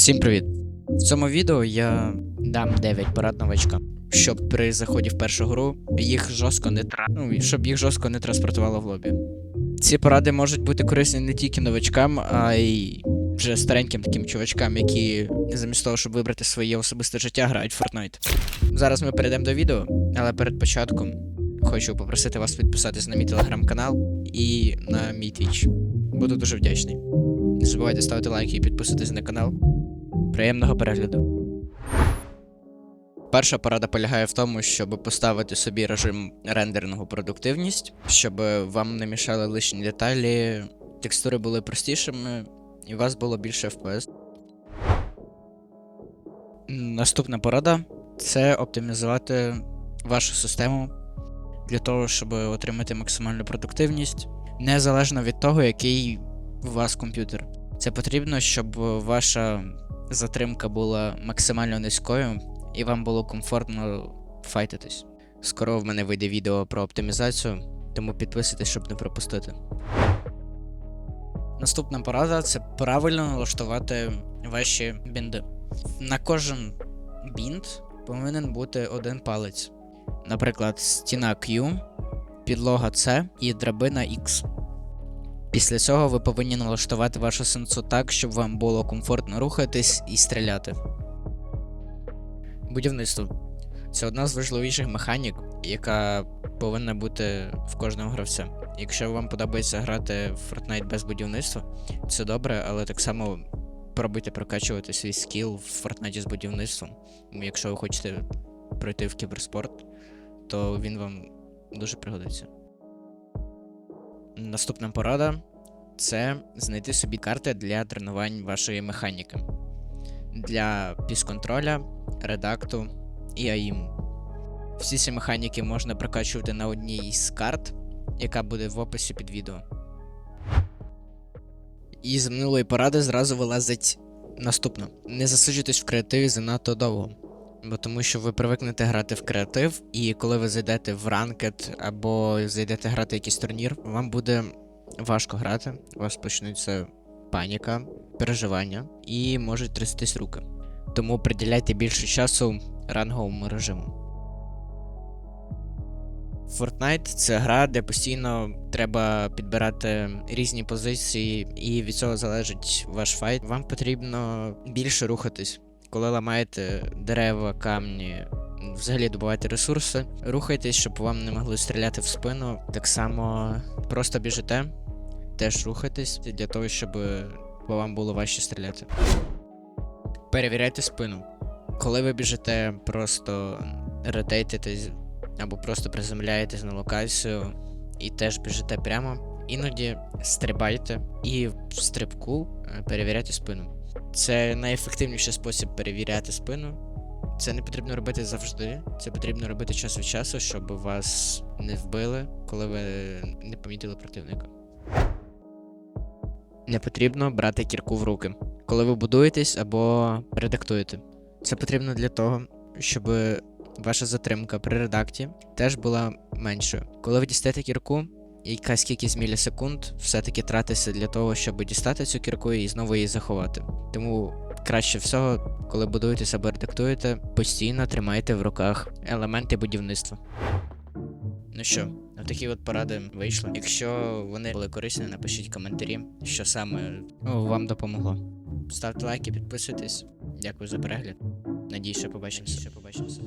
Всім привіт! В цьому відео я дам 9 порад новачкам, щоб при заході в першу гру їх жорстко не тра... ну, щоб їх жорстко не транспортувало в лобі. Ці поради можуть бути корисні не тільки новачкам, а й вже стареньким таким чувачкам, які замість того, щоб вибрати своє особисте життя, грають в Fortnite. Зараз ми перейдемо до відео, але перед початком хочу попросити вас підписатись на мій телеграм-канал і на мій твіч. Буду дуже вдячний. Не забувайте ставити лайки і підписуватись на канал. Приємного перегляду. Перша порада полягає в тому, щоб поставити собі режим рендерного продуктивність, щоб вам не мішали лишні деталі, текстури були простішими і у вас було більше FPS. Наступна порада це оптимізувати вашу систему для того, щоб отримати максимальну продуктивність, незалежно від того, який у вас комп'ютер. Це потрібно, щоб ваша затримка була максимально низькою і вам було комфортно файтитись. Скоро в мене вийде відео про оптимізацію, тому підписуйтесь, щоб не пропустити. Наступна порада це правильно налаштувати ваші бінди. На кожен бінд повинен бути один палець. Наприклад, стіна Q, підлога C і драбина X. Після цього ви повинні налаштувати вашу сенсу так, щоб вам було комфортно рухатись і стріляти. Будівництво це одна з важливіших механік, яка повинна бути в кожного гравця. Якщо вам подобається грати в Fortnite без будівництва, це добре, але так само пробуйте прокачувати свій скіл в Fortnite з будівництвом. Якщо ви хочете пройти в кіберспорт, то він вам дуже пригодиться. Наступна порада це знайти собі карти для тренувань вашої механіки. Для пісконтроля, редакту і АІМу. Всі ці механіки можна прокачувати на одній із карт, яка буде в описі під відео. І з минулої поради зразу вилазить наступно: не засиджуйтесь в креативі занадто довго. Бо тому що ви привикнете грати в креатив, і коли ви зайдете в ранкет або зайдете грати якийсь турнір, вам буде важко грати, у вас почнуться паніка, переживання і можуть трястись руки. Тому приділяйте більше часу ранговому режиму. Fortnite це гра, де постійно треба підбирати різні позиції, і від цього залежить ваш файт. Вам потрібно більше рухатись. Коли ламаєте дерева, камні, взагалі добувайте ресурси, рухайтесь, щоб вам не могли стріляти в спину. Так само просто біжите, теж рухайтесь для того, щоб вам було важче стріляти. Перевіряйте спину. Коли ви біжите, просто ретейтитесь або просто приземляєтесь на локацію і теж біжите прямо. Іноді стрибайте і в стрибку е, перевіряйте спину. Це найефективніший спосіб перевіряти спину. Це не потрібно робити завжди. Це потрібно робити час від часу, щоб вас не вбили, коли ви не помітили противника. Не потрібно брати кірку в руки, коли ви будуєтесь або редактуєте. Це потрібно для того, щоб ваша затримка при редакті теж була меншою. Коли ви дістаєте кірку, якась кількість мілісекунд все-таки тратиться для того, щоб дістати цю кірку і знову її заховати. Тому краще всього, коли будуєтесь або редактуєте, постійно тримайте в руках елементи будівництва. Ну що, такі от поради вийшли. Якщо вони були корисні, напишіть коментарі, що саме ну, вам допомогло. Ставте лайки, підписуйтесь. Дякую за перегляд. Надію, що побачимося. Побачимося.